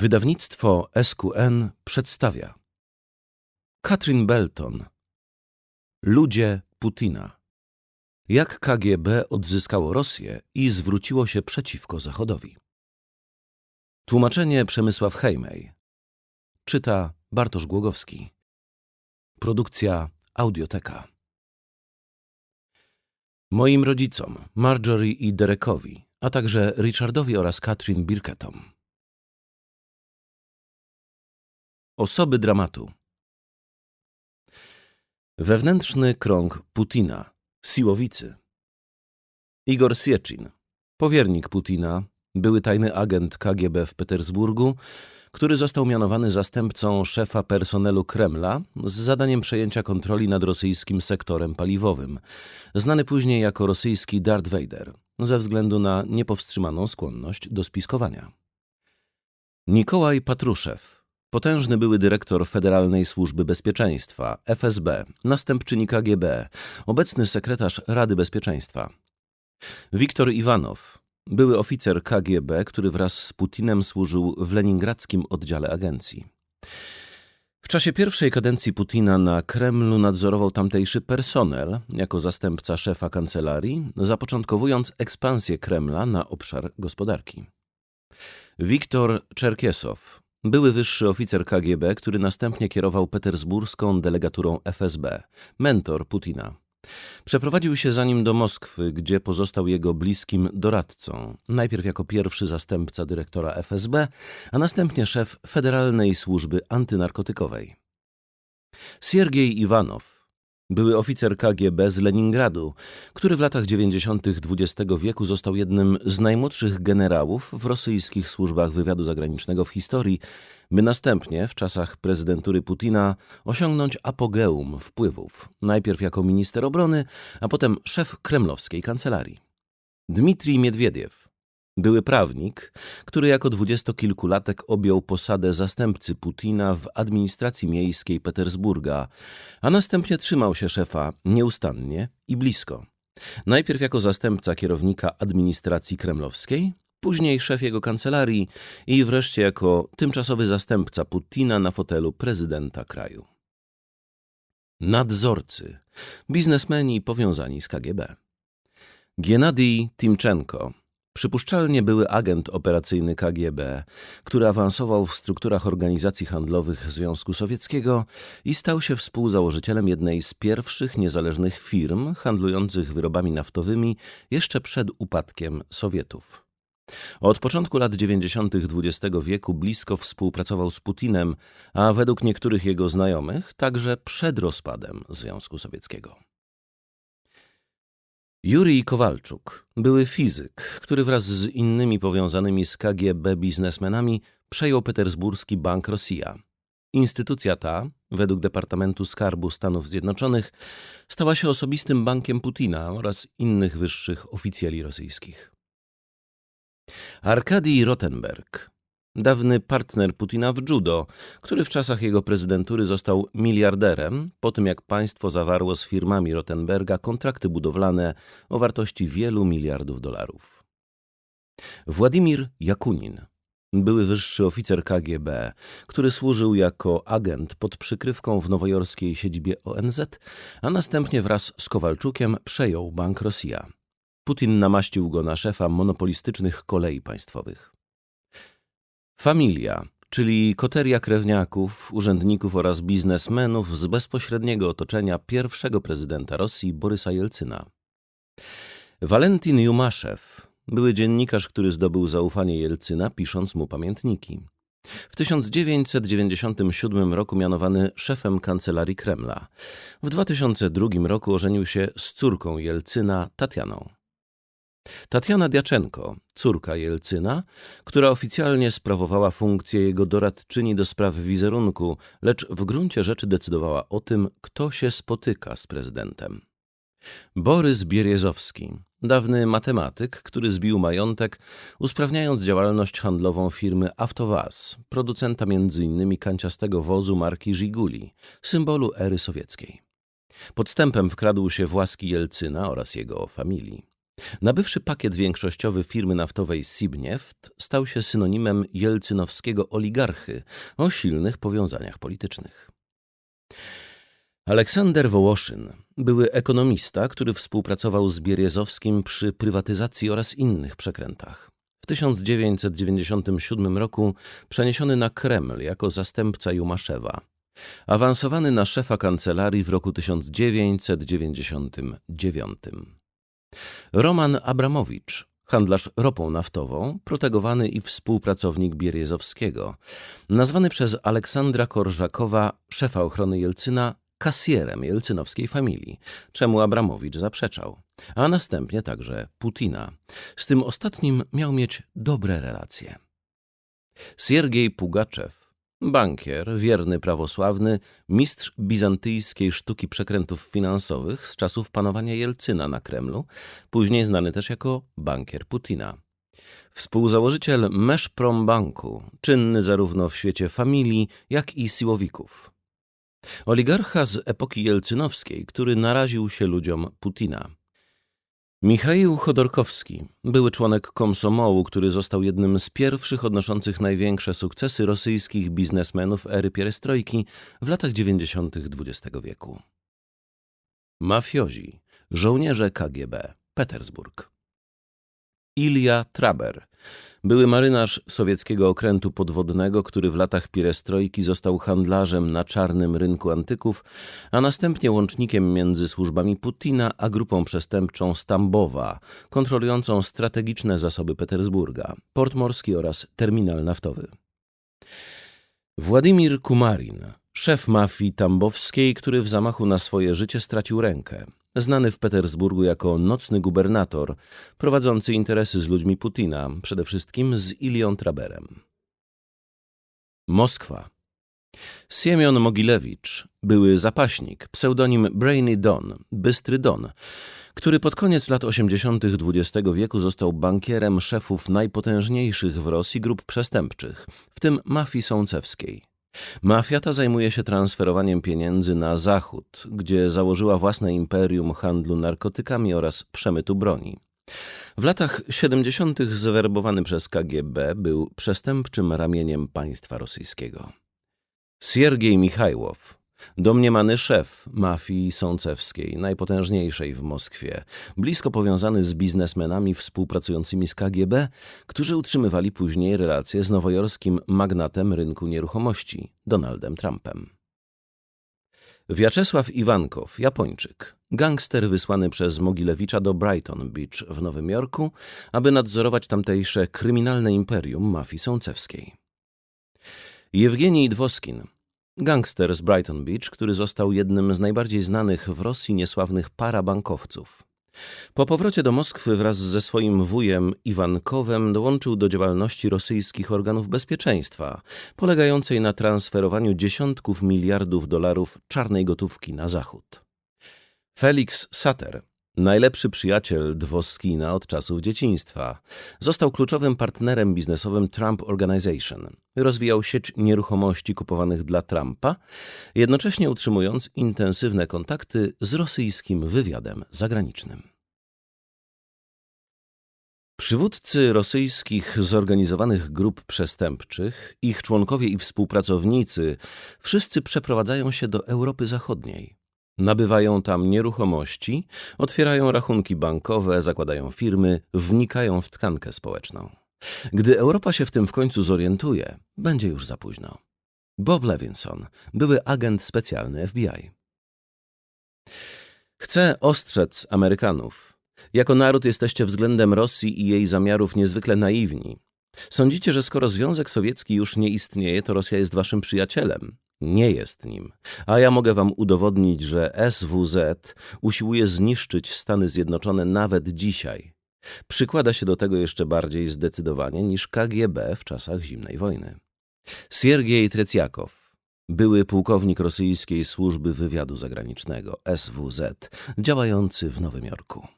Wydawnictwo SQN przedstawia. Katrin Belton. Ludzie Putina. Jak KGB odzyskało Rosję i zwróciło się przeciwko Zachodowi. Tłumaczenie Przemysław Hejmej. Czyta Bartosz Głogowski. Produkcja Audioteka. Moim rodzicom, Marjorie i Derekowi, a także Richardowi oraz Katrin Birketom Osoby dramatu Wewnętrzny krąg Putina, Siłowicy Igor Sieczin, powiernik Putina, były tajny agent KGB w Petersburgu, który został mianowany zastępcą szefa personelu Kremla z zadaniem przejęcia kontroli nad rosyjskim sektorem paliwowym, znany później jako rosyjski Darth Vader, ze względu na niepowstrzymaną skłonność do spiskowania. Nikołaj Patruszew, Potężny były dyrektor Federalnej Służby Bezpieczeństwa, FSB, następczyni KGB, obecny sekretarz Rady Bezpieczeństwa. Wiktor Iwanow, były oficer KGB, który wraz z Putinem służył w leningradzkim oddziale agencji. W czasie pierwszej kadencji Putina na Kremlu nadzorował tamtejszy personel jako zastępca szefa kancelarii, zapoczątkowując ekspansję Kremla na obszar gospodarki. Wiktor Czerkiesow, były wyższy oficer KGB, który następnie kierował petersburską delegaturą FSB, mentor Putina. Przeprowadził się za nim do Moskwy, gdzie pozostał jego bliskim doradcą, najpierw jako pierwszy zastępca dyrektora FSB, a następnie szef Federalnej Służby Antynarkotykowej. Siergiej Iwanow, były oficer KGB z Leningradu, który w latach 90. XX wieku został jednym z najmłodszych generałów w rosyjskich służbach wywiadu zagranicznego w historii, by następnie w czasach prezydentury Putina osiągnąć apogeum wpływów, najpierw jako minister obrony, a potem szef kremlowskiej kancelarii. Dmitrij Miedwiediew, były prawnik, który jako dwudziestokilkulatek objął posadę zastępcy Putina w administracji miejskiej Petersburga, a następnie trzymał się szefa nieustannie i blisko. Najpierw jako zastępca kierownika administracji kremlowskiej, później szef jego kancelarii i wreszcie jako tymczasowy zastępca Putina na fotelu prezydenta kraju. Nadzorcy, biznesmeni powiązani z KGB. Gennady Timczenko, Przypuszczalnie były agent operacyjny KGB, który awansował w strukturach organizacji handlowych Związku Sowieckiego i stał się współzałożycielem jednej z pierwszych niezależnych firm handlujących wyrobami naftowymi jeszcze przed upadkiem Sowietów. Od początku lat 90. XX wieku blisko współpracował z Putinem, a według niektórych jego znajomych także przed rozpadem Związku Sowieckiego. Jurij Kowalczuk, były fizyk, który wraz z innymi powiązanymi z KGB biznesmenami przejął petersburski Bank Rosja. Instytucja ta, według Departamentu Skarbu Stanów Zjednoczonych, stała się osobistym bankiem Putina oraz innych wyższych oficjeli rosyjskich. Arkadij Rotenberg, dawny partner Putina w judo, który w czasach jego prezydentury został miliarderem, po tym jak państwo zawarło z firmami Rottenberga kontrakty budowlane o wartości wielu miliardów dolarów. Władimir Jakunin, były wyższy oficer KGB, który służył jako agent pod przykrywką w nowojorskiej siedzibie ONZ, a następnie wraz z Kowalczukiem przejął Bank Rosja. Putin namaścił go na szefa monopolistycznych kolei państwowych. Familia, czyli koteria krewniaków, urzędników oraz biznesmenów z bezpośredniego otoczenia pierwszego prezydenta Rosji Borysa Jelcyna. Walentin Jumaszew, były dziennikarz, który zdobył zaufanie Jelcyna, pisząc mu pamiętniki. W 1997 roku mianowany szefem kancelarii Kremla. W 2002 roku ożenił się z córką Jelcyna, Tatianą. Tatiana Diaczenko, córka Jelcyna, która oficjalnie sprawowała funkcję jego doradczyni do spraw wizerunku, lecz w gruncie rzeczy decydowała o tym, kto się spotyka z prezydentem. Borys Bierzowski, dawny matematyk, który zbił majątek, usprawniając działalność handlową firmy Avtovaz, producenta m.in. kanciastego wozu marki Żiguli, symbolu ery sowieckiej. Podstępem wkradł się w łaski Jelcyna oraz jego familii. Nabywszy pakiet większościowy firmy naftowej Sibnieft stał się synonimem jelcynowskiego oligarchy o silnych powiązaniach politycznych. Aleksander Wołoszyn, były ekonomista, który współpracował z Bierzowskim przy prywatyzacji oraz innych przekrętach. W 1997 roku przeniesiony na Kreml jako zastępca Jumaszewa. Awansowany na szefa kancelarii w roku 1999. Roman Abramowicz, handlarz ropą naftową, protegowany i współpracownik Bierzowskiego, nazwany przez Aleksandra Korżakowa, szefa ochrony Jelcyna, kasjerem jelcynowskiej familii, czemu Abramowicz zaprzeczał, a następnie także Putina. Z tym ostatnim miał mieć dobre relacje. Siergiej Pugaczew, bankier, wierny prawosławny, mistrz bizantyjskiej sztuki przekrętów finansowych z czasów panowania Jelcyna na Kremlu, później znany też jako bankier Putina. Współzałożyciel Meszprom Banku, czynny zarówno w świecie familii, jak i siłowików. Oligarcha z epoki jelcynowskiej, który naraził się ludziom Putina. Michał Chodorkowski, były członek komsomołu, który został jednym z pierwszych odnoszących największe sukcesy rosyjskich biznesmenów ery pierestrojki w latach 90. XX wieku. Mafiozi, żołnierze KGB, Petersburg. Ilja Traber, były marynarz sowieckiego okrętu podwodnego, który w latach pierestrojki został handlarzem na czarnym rynku antyków, a następnie łącznikiem między służbami Putina a grupą przestępczą Stambowa, kontrolującą strategiczne zasoby Petersburga, port morski oraz terminal naftowy. Władimir Kumarin, szef mafii tambowskiej, który w zamachu na swoje życie stracił rękę znany w Petersburgu jako nocny gubernator, prowadzący interesy z ludźmi Putina, przede wszystkim z Ilią Traberem. Moskwa. Siemion Mogilewicz, były zapaśnik, pseudonim Brainy Don, Bystry Don, który pod koniec lat 80. XX wieku został bankierem szefów najpotężniejszych w Rosji grup przestępczych, w tym mafii sącewskiej. Mafia ta zajmuje się transferowaniem pieniędzy na zachód, gdzie założyła własne imperium handlu narkotykami oraz przemytu broni. W latach 70. zwerbowany przez KGB był przestępczym ramieniem państwa rosyjskiego. Siergiej Michajłow, Domniemany szef mafii sącewskiej, najpotężniejszej w Moskwie, blisko powiązany z biznesmenami współpracującymi z KGB, którzy utrzymywali później relacje z nowojorskim magnatem rynku nieruchomości, Donaldem Trumpem. Wiaczesław Iwankow, Japończyk, gangster wysłany przez Mogilewicza do Brighton Beach w Nowym Jorku, aby nadzorować tamtejsze kryminalne imperium mafii sącewskiej. Jewgenij Dwoskin, Gangster z Brighton Beach, który został jednym z najbardziej znanych w Rosji niesławnych parabankowców. Po powrocie do Moskwy wraz ze swoim wujem Iwankowem dołączył do działalności rosyjskich organów bezpieczeństwa, polegającej na transferowaniu dziesiątków miliardów dolarów czarnej gotówki na zachód. Felix Sater, Najlepszy przyjaciel Dwoskina od czasów dzieciństwa. Został kluczowym partnerem biznesowym Trump Organization. Rozwijał sieć nieruchomości kupowanych dla Trumpa, jednocześnie utrzymując intensywne kontakty z rosyjskim wywiadem zagranicznym. Przywódcy rosyjskich zorganizowanych grup przestępczych, ich członkowie i współpracownicy, wszyscy przeprowadzają się do Europy Zachodniej. Nabywają tam nieruchomości, otwierają rachunki bankowe, zakładają firmy, wnikają w tkankę społeczną. Gdy Europa się w tym w końcu zorientuje, będzie już za późno. Bob Levinson, były agent specjalny FBI. Chcę ostrzec Amerykanów. Jako naród jesteście względem Rosji i jej zamiarów niezwykle naiwni. Sądzicie, że skoro Związek Sowiecki już nie istnieje, to Rosja jest waszym przyjacielem. Nie jest nim. A ja mogę wam udowodnić, że SWZ usiłuje zniszczyć Stany Zjednoczone nawet dzisiaj. Przykłada się do tego jeszcze bardziej zdecydowanie niż KGB w czasach zimnej wojny. Siergiej Trecjakow, były pułkownik rosyjskiej służby wywiadu zagranicznego SWZ, działający w Nowym Jorku.